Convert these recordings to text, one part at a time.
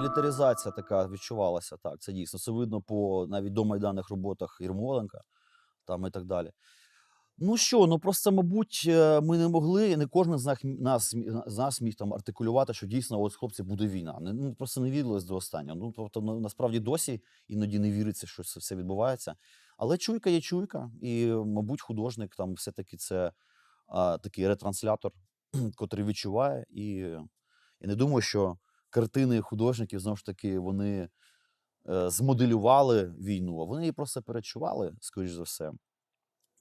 мілітаризація така відчувалася. Так, це дійсно. Це видно по навіть домайданних роботах Єрмоленка там і так далі. Ну що, ну просто, мабуть, е, ми не могли, і не кожен з нас, з нас міг там артикулювати, що дійсно, от хлопці, буде війна. Ну, просто не вірилось до останнього. Ну, тобто, насправді досі іноді не віриться, що це все відбувається. Але чуйка є чуйка, і, мабуть, художник там все-таки це а, такий ретранслятор, котрий відчуває. І я не думаю, що картини художників знову ж таки вони е, змоделювали війну, а вони її просто перечували, скоріш за все.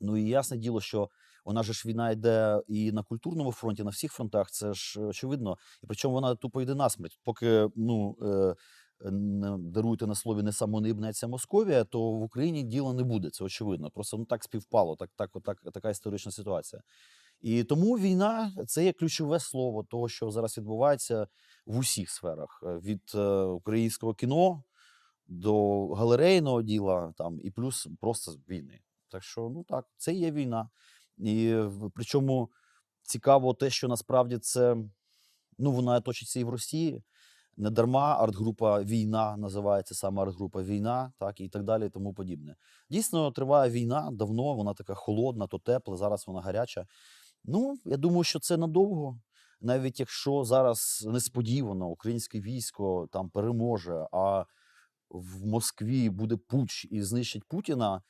Ну і ясне діло, що вона ж війна йде і на культурному фронті, на всіх фронтах, це ж очевидно. І причому вона тупо йде насмерть. Поки ну, е, не даруйте на слові не самонибнеться Московія, то в Україні діла не буде. Це очевидно. Просто ну так співпало, так, так, так, така історична ситуація. І тому війна це є ключове слово того, що зараз відбувається в усіх сферах: Е, від е, українського кіно до галерейного діла, там і плюс просто війни. Так що, ну так, це є війна. І причому цікаво те, що насправді це ну, вона точиться і в Росії. Не дарма арт-група Війна називається саме арт-група Війна, так і так далі, і тому подібне. Дійсно, триває війна давно, вона така холодна, то тепла, зараз вона гаряча. Ну, я думаю, що це надовго. Навіть якщо зараз несподівано українське військо там переможе, а в Москві буде путч і знищить Путіна,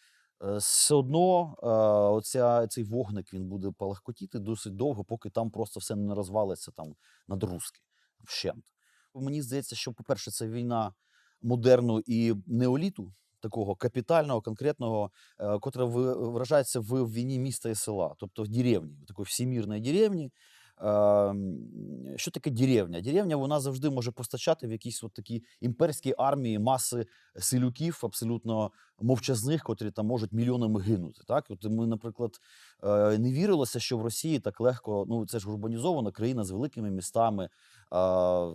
е, все одно е, оця, цей вогник він буде палахкотіти досить довго, поки там просто все не розвалиться там над руски вщент. Мені здається, що, по-перше, це війна модерну і неоліту, такого капітального, конкретного, котре котра ви- виражається в війні міста і села, тобто в деревні, в такої всімірної деревні. Що таке деревня? Деревня вона завжди може постачати в якісь от такі імперські армії маси селюків, абсолютно мовчазних, котрі там можуть мільйонами гинути. Так, от ми, наприклад, е, не вірилося, що в Росії так легко. Ну це ж урбанізована країна з великими містами,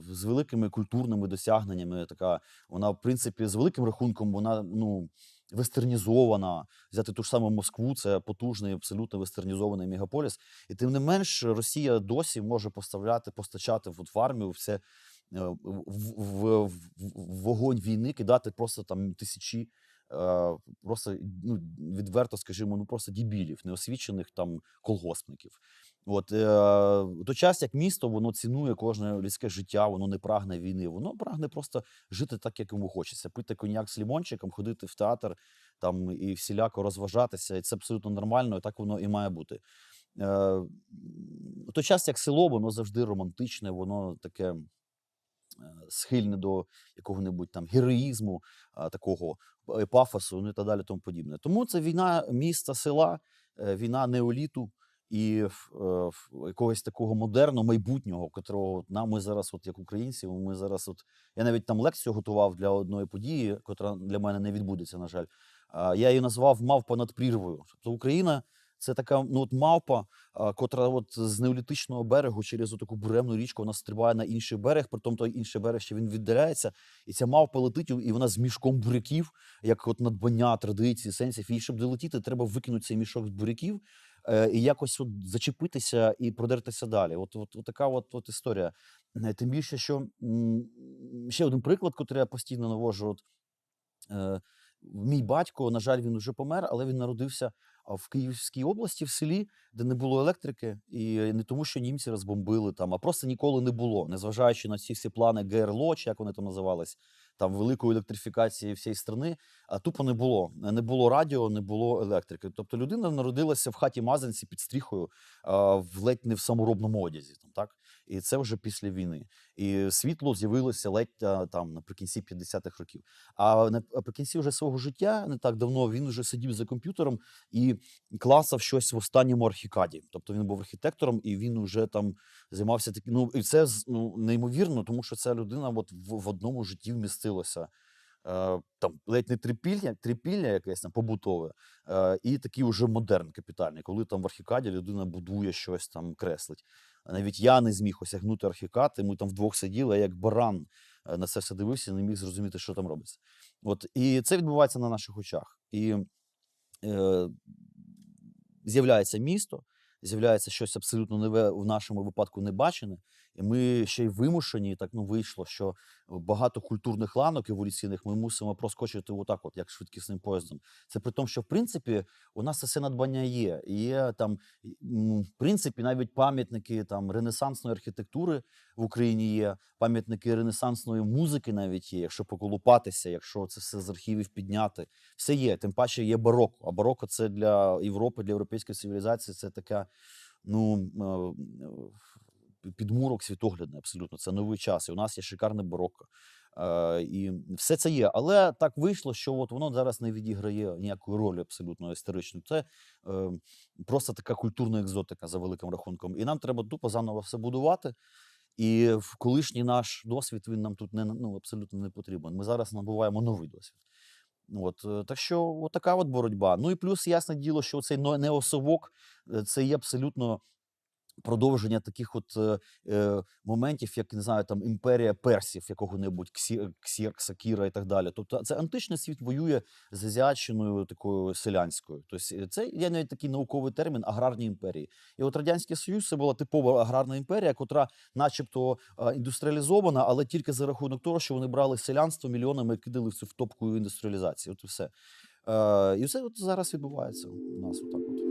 з великими культурними досягненнями. Така вона, в принципі, з великим рахунком, вона ну. Вестернізована, взяти ту ж саму Москву, це потужний, абсолютно вестернізований мегаполіс. І тим не менш, Росія досі може поставляти, постачати в, армію все е, в, в, в, в вогонь війни, кидати просто там тисячі, просто ну, відверто, скажімо, ну просто дібілів, неосвічених там колгоспників. От е, той час, як місто, воно цінує кожне людське життя, воно не прагне війни, воно прагне просто жити так, як йому хочеться, пити коньяк з лімончиком, ходити в театр там і всіляко розважатися. І це абсолютно нормально, і так воно і має бути. Е, той час, як село, воно завжди романтичне, воно таке схильне до якого-небудь там героїзму, такого е, пафосу, ну і так далі, тому подібне. Тому це війна міста, села, е, війна неоліту і е, якогось такого модерного майбутнього, котрого от нам ми зараз, от як українці, ми зараз, от я навіть там лекцію готував для одної події, котра для мене не відбудеться, на жаль. Я її назвав мавпа над прірвою. Тобто Україна це така ну, от мавпа, а, котра от з неолітичного берегу через таку буремну річку вона стрибає на інший берег, при тому той інший берег ще він віддаляється, і ця мавпа летить, і вона з мішком буряків, як от надбання традиції, сенсів. І щоб долетіти, треба викинути цей мішок з буряків е, і якось от зачепитися і продертися далі. От, от, от така от, от історія. Е, Тим більше, що м, ще один приклад, який я постійно навожу. От, е, мій батько, на жаль, він вже помер, але він народився в Київській області, в селі, де не було електрики, і не тому, що німці розбомбили там, а просто ніколи не було, незважаючи на ці всі плани ГРЛО, чи як вони там називались, там великої електрифікації всієї страни, а тупо не було. Не було радіо, не було електрики. Тобто людина народилася в хаті Мазанці під стріхою, в ледь не в саморобному одязі. Там, так? І це вже після війни. І світло з'явилося ледь там наприкінці 50-х років. А наприкінці вже свого життя, не так давно, він вже сидів за комп'ютером і класав щось в останньому архікаді. Тобто він був архітектором, і він вже там займався таким. Ну і це ну, неймовірно, тому що ця людина от в, в одному житті вмістилася. Е, там ледь не трипілля, трипілля якесь там побутове, і такий уже модерн капітальний, коли там в архікаді людина будує щось там, креслить. Навіть я не зміг осягнути архікад, і ми там вдвох сиділи, я як баран е, на це все дивився, не міг зрозуміти, що там робиться. От і це відбувається на наших очах. І е, з'являється місто, з'являється щось абсолютно нове в нашому випадку не бачене, і ми ще й вимушені, так ну вийшло, що багато культурних ланок еволюційних ми мусимо проскочити отак, от як швидкісним поїздом. Це при тому, що в принципі у нас це все надбання є. Є там, в принципі, навіть пам'ятники там ренесансної архітектури в Україні є, пам'ятники ренесансної музики навіть є, якщо поколупатися, якщо це все з архівів підняти. Все є. Тим паче є бароко. А бароко це для Європи, для європейської цивілізації. Це така, ну. Підмурок світоглядний, абсолютно. Це новий час. І у нас є шикарне бароко. Е, і все це є. Але так вийшло, що от воно зараз не відіграє ніякої ролі абсолютно історичної. Це е, просто така культурна екзотика за великим рахунком. І нам треба тупо заново все будувати. І колишній наш досвід він нам тут не ну, абсолютно не потрібен. Ми зараз набуваємо новий досвід. От, е, так що от така от боротьба. Ну і плюс, ясне діло, що цей неосовок е, це є абсолютно продовження таких от е, е, моментів, як не знаю, там імперія персів, якого-небудь Ксі, Ксеркса, Кіра і так далі. Тобто це античний світ воює з азіатчиною такою селянською. Тобто е, це є навіть такий науковий термін аграрні імперії. І от радянський союз це була типова аграрна імперія, котра, начебто, е, індустріалізована, але тільки за рахунок того, що вони брали селянство мільйонами і кидали в цю в топку індустріалізації. От і все. Е, і все от зараз відбувається у нас отак. От.